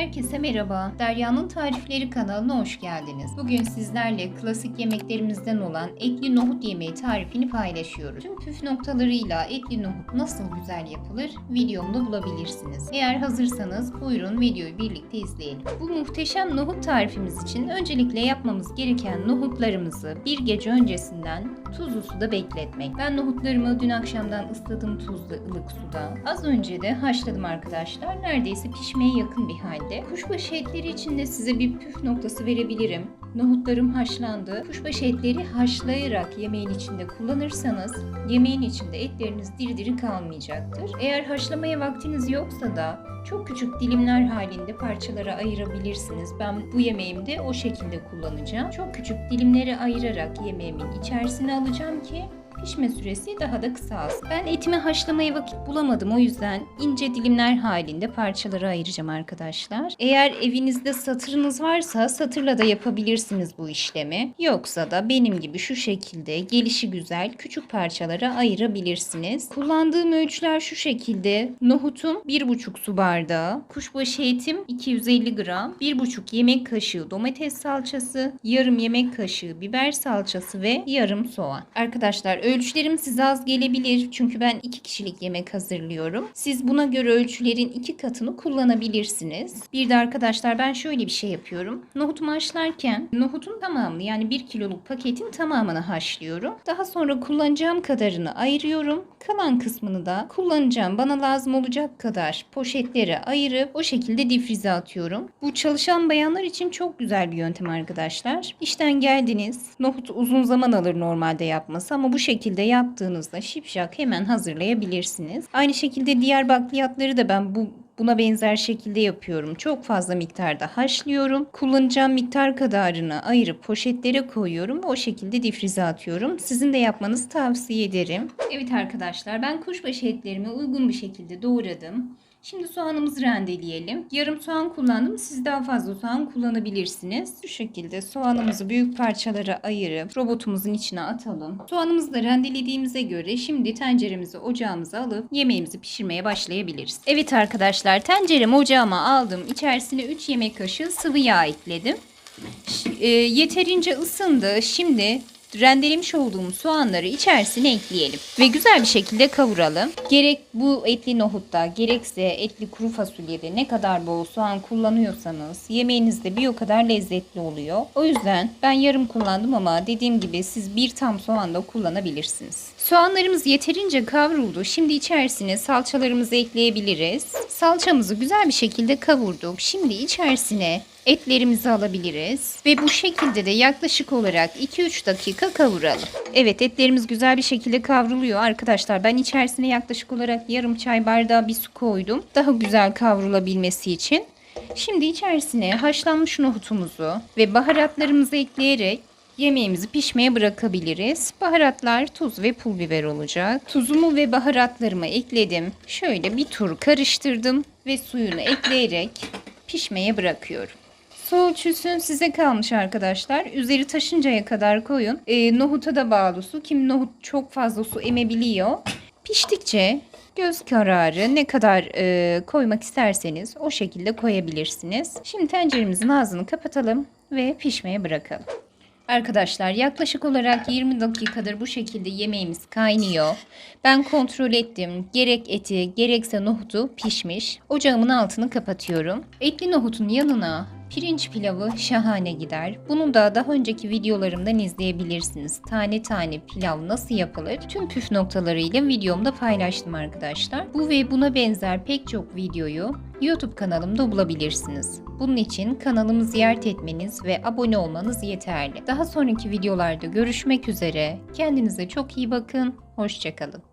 Herkese merhaba. Derya'nın Tarifleri kanalına hoş geldiniz. Bugün sizlerle klasik yemeklerimizden olan etli nohut yemeği tarifini paylaşıyoruz. Tüm püf noktalarıyla etli nohut nasıl güzel yapılır videomda bulabilirsiniz. Eğer hazırsanız buyurun videoyu birlikte izleyelim. Bu muhteşem nohut tarifimiz için öncelikle yapmamız gereken nohutlarımızı bir gece öncesinden tuzlu suda bekletmek. Ben nohutlarımı dün akşamdan ısladım tuzlu ılık suda. Az önce de haşladım arkadaşlar. Neredeyse pişmeye yakın bir halde. Kuşbaşı etleri için de size bir püf noktası verebilirim. Nohutlarım haşlandı. Kuşbaşı etleri haşlayarak yemeğin içinde kullanırsanız yemeğin içinde etleriniz diri diri kalmayacaktır. Eğer haşlamaya vaktiniz yoksa da çok küçük dilimler halinde parçalara ayırabilirsiniz. Ben bu yemeğimde o şekilde kullanacağım. Çok küçük dilimlere ayırarak yemeğimin içerisine alacağım ki pişme süresi daha da kısalsın. Ben etimi haşlamaya vakit bulamadım o yüzden ince dilimler halinde parçalara ayıracağım arkadaşlar. Eğer evinizde satırınız varsa satırla da yapabilirsiniz bu işlemi. Yoksa da benim gibi şu şekilde gelişi güzel küçük parçalara ayırabilirsiniz. Kullandığım ölçüler şu şekilde. Nohutum 1,5 su bardağı, kuşbaşı etim 250 gram, 1,5 yemek kaşığı domates salçası, yarım yemek kaşığı biber salçası ve yarım soğan. Arkadaşlar ölçülerim size az gelebilir çünkü ben 2 kişilik yemek hazırlıyorum. Siz buna göre ölçülerin 2 katını kullanabilirsiniz. Bir de arkadaşlar ben şöyle bir şey yapıyorum. Nohutumu haşlarken nohutun tamamını yani 1 kiloluk paketin tamamını haşlıyorum. Daha sonra kullanacağım kadarını ayırıyorum. Kalan kısmını da kullanacağım bana lazım olacak kadar poşetlere ayırıp o şekilde difrize atıyorum. Bu çalışan bayanlar için çok güzel bir yöntem arkadaşlar. İşten geldiniz. Nohut uzun zaman alır normalde yapması ama bu şekilde yaptığınızda şipşak hemen hazırlayabilirsiniz. Aynı şekilde diğer bakliyatları da ben bu Buna benzer şekilde yapıyorum. Çok fazla miktarda haşlıyorum. Kullanacağım miktar kadarını ayırıp poşetlere koyuyorum o şekilde difrize atıyorum. Sizin de yapmanızı tavsiye ederim. Evet arkadaşlar ben kuşbaşı etlerimi uygun bir şekilde doğradım. Şimdi soğanımızı rendeleyelim. Yarım soğan kullandım. Siz daha fazla soğan kullanabilirsiniz. Bu şekilde soğanımızı büyük parçalara ayırıp robotumuzun içine atalım. Soğanımızı da rendelediğimize göre şimdi tenceremizi ocağımıza alıp yemeğimizi pişirmeye başlayabiliriz. Evet arkadaşlar tenceremi ocağıma aldım. İçerisine 3 yemek kaşığı sıvı yağ ekledim. E, yeterince ısındı. Şimdi rendelemiş olduğum soğanları içerisine ekleyelim ve güzel bir şekilde kavuralım. Gerek bu etli nohutta gerekse etli kuru fasulyede ne kadar bol soğan kullanıyorsanız yemeğinizde bir o kadar lezzetli oluyor. O yüzden ben yarım kullandım ama dediğim gibi siz bir tam soğan da kullanabilirsiniz. Soğanlarımız yeterince kavruldu. Şimdi içerisine salçalarımızı ekleyebiliriz. Salçamızı güzel bir şekilde kavurduk. Şimdi içerisine etlerimizi alabiliriz. Ve bu şekilde de yaklaşık olarak 2-3 dakika kavuralım. Evet etlerimiz güzel bir şekilde kavruluyor arkadaşlar. Ben içerisine yaklaşık olarak yarım çay bardağı bir su koydum. Daha güzel kavrulabilmesi için. Şimdi içerisine haşlanmış nohutumuzu ve baharatlarımızı ekleyerek yemeğimizi pişmeye bırakabiliriz. Baharatlar tuz ve pul biber olacak. Tuzumu ve baharatlarımı ekledim. Şöyle bir tur karıştırdım ve suyunu ekleyerek pişmeye bırakıyorum. Su ölçüsü size kalmış arkadaşlar. Üzeri taşıncaya kadar koyun. Ee, nohuta da bağlı su. Kim nohut çok fazla su emebiliyor. Piştikçe göz kararı ne kadar e, koymak isterseniz o şekilde koyabilirsiniz. Şimdi tenceremizin ağzını kapatalım ve pişmeye bırakalım. Arkadaşlar yaklaşık olarak 20 dakikadır bu şekilde yemeğimiz kaynıyor. Ben kontrol ettim. Gerek eti gerekse nohutu pişmiş. Ocağımın altını kapatıyorum. Etli nohutun yanına pirinç pilavı şahane gider. Bunu da daha önceki videolarımdan izleyebilirsiniz. Tane tane pilav nasıl yapılır? Tüm püf noktalarıyla videomda paylaştım arkadaşlar. Bu ve buna benzer pek çok videoyu YouTube kanalımda bulabilirsiniz. Bunun için kanalımı ziyaret etmeniz ve abone olmanız yeterli. Daha sonraki videolarda görüşmek üzere. Kendinize çok iyi bakın. Hoşçakalın.